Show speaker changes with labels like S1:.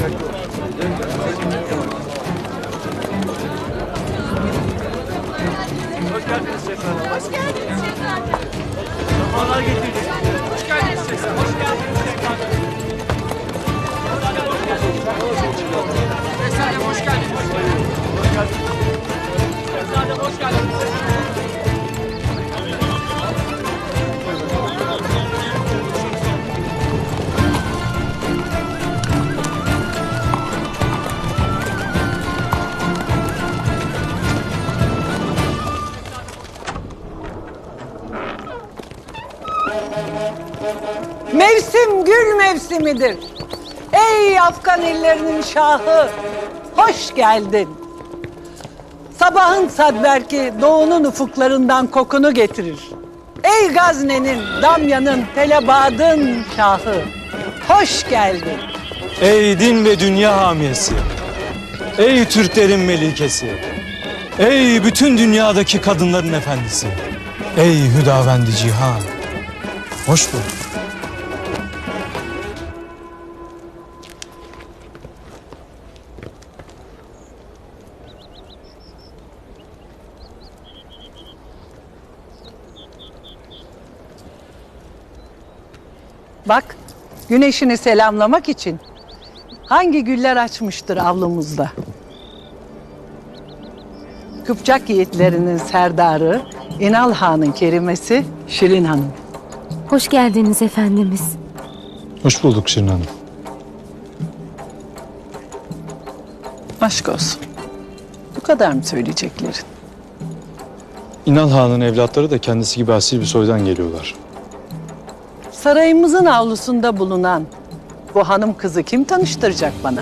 S1: Hoş geldiniz efendim.
S2: Hoş geldiniz şehzadem.
S1: Onlar getirdik. Hoş geldiniz efendim. Hoş geldiniz. Efendim hoş geldiniz. Hoş geldiniz. Efendim hoş geldiniz.
S3: Mevsim gül mevsimidir. Ey Afgan illerinin şahı, hoş geldin. Sabahın sadberki doğunun ufuklarından kokunu getirir. Ey Gazne'nin, Damya'nın, Telebad'ın şahı, hoş geldin.
S4: Ey din ve dünya hamiyesi. Ey Türklerin melikesi. Ey bütün dünyadaki kadınların efendisi. Ey Hüdavendi Cihan. Hoş bulduk.
S3: Bak, güneşini selamlamak için hangi güller açmıştır avlumuzda? Kıpçak yiğitlerinin serdarı, İnal Han'ın kerimesi Şirin Hanım.
S2: Hoş geldiniz efendimiz.
S4: Hoş bulduk Şirin Hanım.
S3: Aşk olsun. Bu kadar mı söyleyeceklerin?
S4: İnal Han'ın evlatları da kendisi gibi asil bir soydan geliyorlar.
S3: Sarayımızın avlusunda bulunan bu hanım kızı kim tanıştıracak bana?